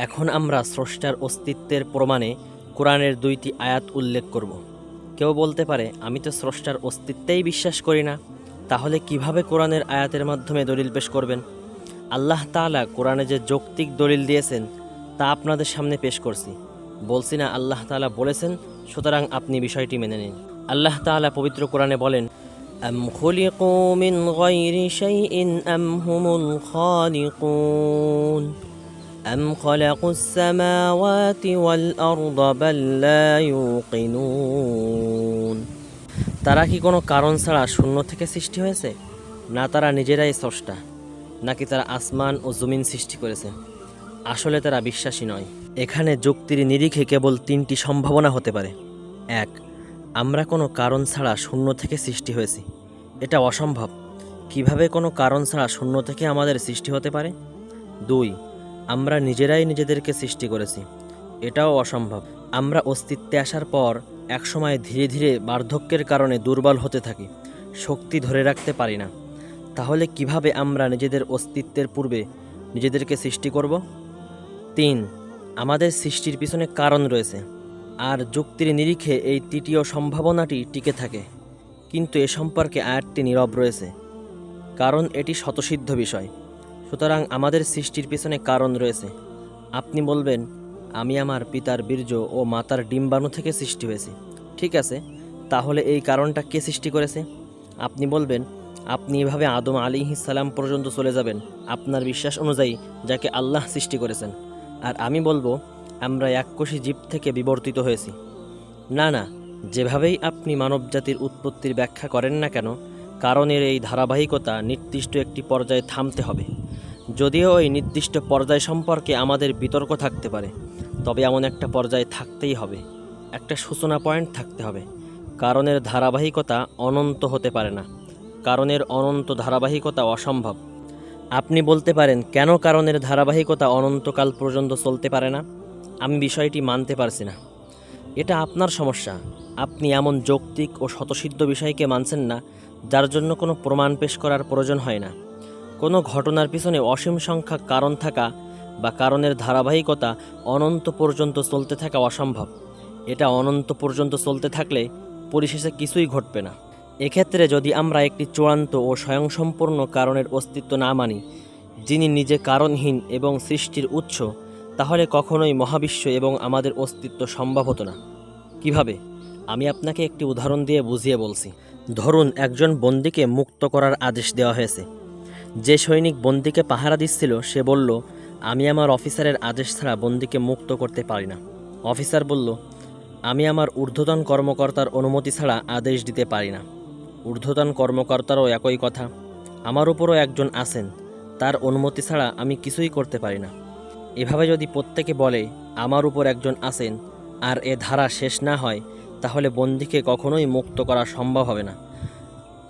এখন আমরা স্রষ্টার অস্তিত্বের প্রমাণে কোরআনের দুইটি আয়াত উল্লেখ করব কেউ বলতে পারে আমি তো স্রষ্টার অস্তিত্বেই বিশ্বাস করি না তাহলে কিভাবে কোরআনের আয়াতের মাধ্যমে দলিল পেশ করবেন আল্লাহ তাআলা কোরআনে যে যৌক্তিক দলিল দিয়েছেন তা আপনাদের সামনে পেশ করছি বলছি না আল্লাহ তাআলা বলেছেন সুতরাং আপনি বিষয়টি মেনে নিন আল্লাহ তাআলা পবিত্র কোরআনে বলেন أم خلقوا من غير شيء أم هم الخالقون أم خلقوا السماوات والأرض بل لا يوقنون তারা কি কোনো কারণ ছাড়া শূন্য থেকে সৃষ্টি হয়েছে না তারা নিজেরাই স্রষ্টা নাকি তারা আসমান ও জমিন সৃষ্টি করেছে আসলে তারা বিশ্বাসী নয় এখানে যুক্তির নিরিখে কেবল তিনটি সম্ভাবনা হতে পারে এক আমরা কোনো কারণ ছাড়া শূন্য থেকে সৃষ্টি হয়েছি এটা অসম্ভব কিভাবে কোনো কারণ ছাড়া শূন্য থেকে আমাদের সৃষ্টি হতে পারে দুই আমরা নিজেরাই নিজেদেরকে সৃষ্টি করেছি। এটাও অসম্ভব। আমরা অস্তিত্বে আসার পর একসময় ধীরে ধীরে বার্ধক্যের কারণে দুর্বল হতে থাকি, শক্তি ধরে রাখতে পারি না। তাহলে কীভাবে আমরা নিজেদের অস্তিত্বের পূর্বে নিজেদেরকে সৃষ্টি করব? তিন, আমাদের সৃষ্টির পিছনে কারণ রয়েছে, আর যুক্তির নিরিখে এই তৃতীয় সম্ভাবনাটি টিকে থাকে। কিন্তু এ সম্পর্কে আয়াতটি নীরব রয়েছে, কারণ এটি শতসিদ্ধ বিষয়। সুতরাং আমাদের সৃষ্টির পিছনে কারণ রয়েছে। আপনি বলবেন, আমি আমার পিতার বীর্য ও মাতার ডিম্বাণু থেকে সৃষ্টি হয়েছি। ঠিক আছে, তাহলে এই কারণটা কে সৃষ্টি করেছে? আপনি বলবেন, আপনি এভাবে আদম আলী সালাম পর্যন্ত চলে যাবেন আপনার বিশ্বাস অনুযায়ী যাকে আল্লাহ সৃষ্টি করেছেন। আর আমি বলব, আমরা এককোষী জীব থেকে বিবর্তিত হয়েছি। না না, যেভাবেই আপনি মানবজাতির উৎপত্তির ব্যাখ্যা করেন না কেন কারণের এই ধারাবাহিকতা নির্দিষ্ট একটি পর্যায়ে থামতে হবে। যদিও ওই নির্দিষ্ট পর্যায় সম্পর্কে আমাদের বিতর্ক থাকতে পারে, তবে এমন একটা পর্যায়ে থাকতেই হবে। একটা সূচনা পয়েন্ট থাকতে হবে। কারণের ধারাবাহিকতা অনন্ত হতে পারে না। কারণের অনন্ত ধারাবাহিকতা অসম্ভব। আপনি বলতে পারেন, কেন কারণের ধারাবাহিকতা অনন্তকাল পর্যন্ত চলতে পারে না? আমি বিষয়টি মানতে পারছি না। এটা আপনার সমস্যা। আপনি এমন যৌক্তিক ও শতসিদ্ধ বিষয়কে মানছেন না যার জন্য কোনো প্রমাণ পেশ করার প্রয়োজন হয় না। কোনো ঘটনার পিছনে অসীম সংখ্যক কারণ থাকা বা কারণের ধারাবাহিকতা অনন্ত পর্যন্ত চলতে থাকা অসম্ভব। এটা অনন্ত পর্যন্ত চলতে থাকলে পরিশেষে কিছুই ঘটবে না। এক্ষেত্রে যদি আমরা একটি চূড়ান্ত ও স্বয়ংসম্পূর্ণ কারণের অস্তিত্ব না মানি, যিনি নিজে কারণহীন এবং সৃষ্টির উৎস, তাহলে কখনোই মহাবিশ্ব এবং আমাদের অস্তিত্ব সম্ভব হতো না। কীভাবে? আমি আপনাকে একটি উদাহরণ দিয়ে বুঝিয়ে বলছি। ধরুন একজন বন্দিকে মুক্ত করার আদেশ দেওয়া হয়েছে। যে সৈনিক বন্দিকে পাহারা দিচ্ছিল, সে বলল, আমি আমার অফিসারের আদেশ ছাড়া বন্দিকে মুক্ত করতে পারি না। অফিসার বলল, আমি আমার ঊর্ধ্বতন কর্মকর্তার অনুমতি ছাড়া আদেশ দিতে পারি না। ঊর্ধ্বতন কর্মকর্তারও একই কথা। আমার উপরও একজন আছেন। তার অনুমতি ছাড়া আমি কিছুই করতে পারি না। এভাবে যদি প্রত্যেকে বলে, আমার উপর একজন আছেন, আর এ ধারা শেষ না হয় তাহলে বন্দিকে কখনোই মুক্ত করা সম্ভব হবে না।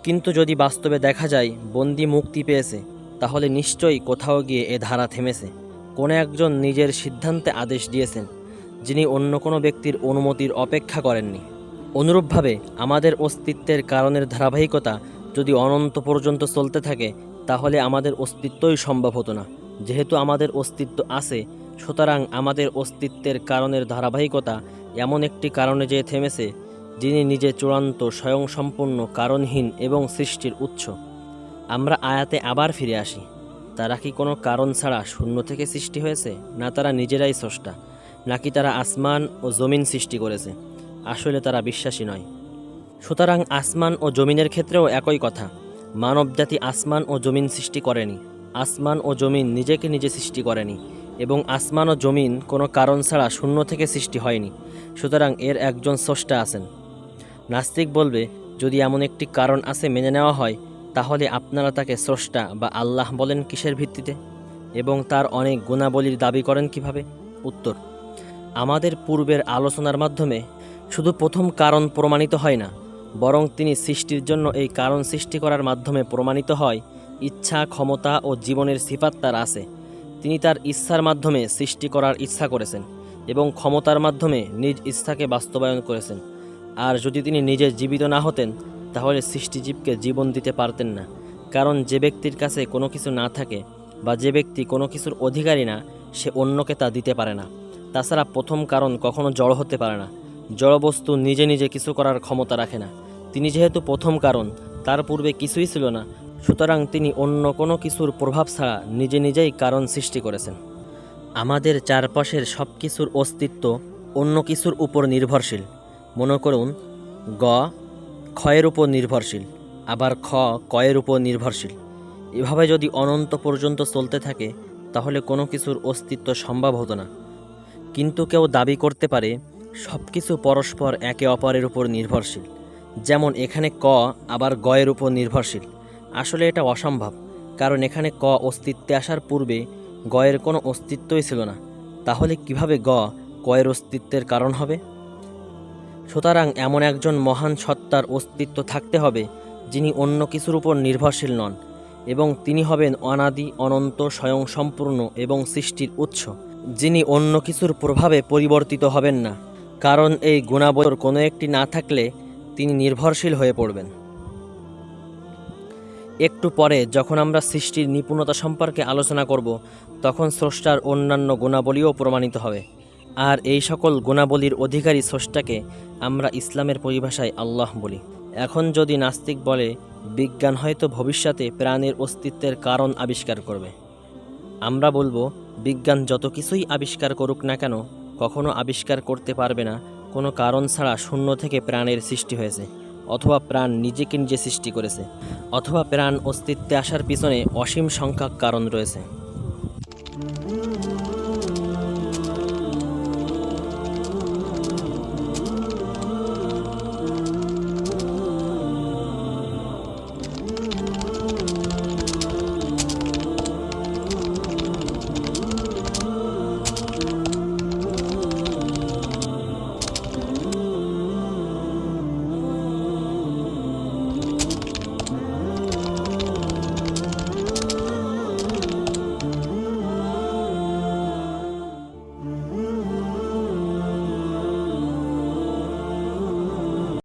কিন্তু যদি বাস্তবে দেখা যায়, বন্দি মুক্তি পেয়েছে, তাহলে নিশ্চয়ই কোথাও গিয়ে এ ধারা থেমেছে। কোনো একজন নিজের সিদ্ধান্তে আদেশ দিয়েছেন, যিনি অন্য কোনো ব্যক্তির অনুমতির অপেক্ষা করেননি। অনুরূপভাবে, আমাদের অস্তিত্বের কারণের ধারাবাহিকতা যদি অনন্ত পর্যন্ত চলতে থাকে, তাহলে আমাদের অস্তিত্বই সম্ভব হতো না। যেহেতু আমাদের অস্তিত্ব আছে সুতরাং আমাদের অস্তিত্বের কারণের ধারাবাহিকতা এমন একটি কারণে যে থেমেছে, যিনি নিজে চূড়ান্ত স্বয়ংসম্পূর্ণ কারণহীন এবং সৃষ্টির উৎস। আমরা আয়াতে আবার ফিরে আসি। তারা কি কোনো কারণ ছাড়া শূন্য থেকে সৃষ্টি হয়েছে? না তারা নিজেরাই স্রষ্টা, নাকি তারা আসমান ও জমিন সৃষ্টি করেছে? আসলে তারা বিশ্বাসী নয়। সুতরাং আসমান ও জমিনের ক্ষেত্রেও একই কথা। মানবজাতি আসমান ও জমিন সৃষ্টি করেনি। আসমান ও জমিন নিজেকে নিজে সৃষ্টি করেনি। এবং আসমান ও জমিন কোনো কারণ ছাড়া শূন্য থেকে সৃষ্টি হয়নি, সুতরাং এর একজন স্রষ্টা আছেন। নাস্তিক বলবে, যদি এমন একটি কারণ আছে মেনে নেওয়া হয়, তাহলে আপনারা তাকে স্রষ্টা বা আল্লাহ বলেন কিসের ভিত্তিতে? এবং তার অনেক গুণাবলীর দাবি করেন কীভাবে? উত্তর, আমাদের পূর্বের আলোচনার মাধ্যমে শুধু প্রথম কারণ প্রমাণিত হয় না, বরং তিনি সৃষ্টির জন্য এই কারণ সৃষ্টি করার মাধ্যমে প্রমাণিত হয়, ইচ্ছা, ক্ষমতা ও জীবনের সিফাত তার আছে। তিনি তার ইচ্ছার মাধ্যমে সৃষ্টি করার ইচ্ছা করেছেন এবং ক্ষমতার মাধ্যমে নিজ ইচ্ছাকে বাস্তবায়ন করেছেন। আর যদি তিনি নিজে জীবিত না হতেন, তাহলে সৃষ্টিজীবকে জীবন দিতে পারতেন না। কারণ যে ব্যক্তির কাছে কোনো কিছু না থাকে বা যে ব্যক্তি কোনো কিছুর অধিকারী না, সে অন্যকে তা দিতে পারে না। তাছাড়া প্রথম কারণ কখনো জড় হতে পারে না। জড়বস্তু নিজে নিজে কিছু করার ক্ষমতা রাখে না। তিনি যেহেতু প্রথম কারণ, তার পূর্বে কিছুই ছিল না সুতরাং তিনি অন্য কোনো কিছুর প্রভাব ছাড়া নিজে নিজেই কারণ সৃষ্টি করেছেন। আমাদের চারপাশের সব কিছুর অস্তিত্ব অন্য কিছুর উপর নির্ভরশীল। মনে করুন, গ ক্ষয়ের উপর নির্ভরশীল, আবার খ কয়ের উপর নির্ভরশীল। এভাবে যদি অনন্ত পর্যন্ত চলতে থাকে, তাহলে কোনো কিছুর অস্তিত্ব সম্ভব হতো না। কিন্তু কেউ দাবি করতে পারে, সব কিছু পরস্পর একে অপরের উপর নির্ভরশীল। যেমন এখানে ক আবার গয়ের উপর নির্ভরশীল। আসলে এটা অসম্ভব, কারণ এখানে ক অস্তিত্বে আসার পূর্বে গয়ের কোনো অস্তিত্বই ছিল না। তাহলে কীভাবে গ কয়ের অস্তিত্বের কারণ হবে? সুতরাং এমন একজন মহান সত্তার অস্তিত্ব থাকতে হবে, যিনি অন্য কিছুর উপর নির্ভরশীল নন, এবং তিনি হবেন অনাদি, অনন্ত, স্বয়ংসম্পূর্ণ এবং সৃষ্টির উৎস, যিনি অন্য কিছুর প্রভাবে পরিবর্তিত হবেন না, কারণ এই গুণাবলীর কোনো একটি না থাকলে তিনি নির্ভরশীল হয়ে পড়বেন। একটু পরে যখন আমরা সৃষ্টির নিপুণতা সম্পর্কে আলোচনা করব, তখন স্রষ্টার অন্যান্য গুণাবলীও প্রমাণিত হবে। আর এই সকল গুণাবলীর অধিকারী স্রষ্টাকে আমরা ইসলামের পরিভাষায় আল্লাহ বলি। এখন যদি নাস্তিক বলে, বিজ্ঞান হয়তো ভবিষ্যতে প্রাণের অস্তিত্বের কারণ আবিষ্কার করবে। আমরা বলব, বিজ্ঞান যত কিছুই আবিষ্কার করুক না কেন, কখনো আবিষ্কার করতে পারবে না, কোনো কারণ ছাড়া শূন্য থেকে প্রাণের সৃষ্টি হয়েছে। অথবা প্রাণ নিজেকে নিজে সৃষ্টি করেছে, অথবা প্রাণ অস্তিত্বে আসার পিছনে অসীম সংখ্যক কারণ রয়েছে।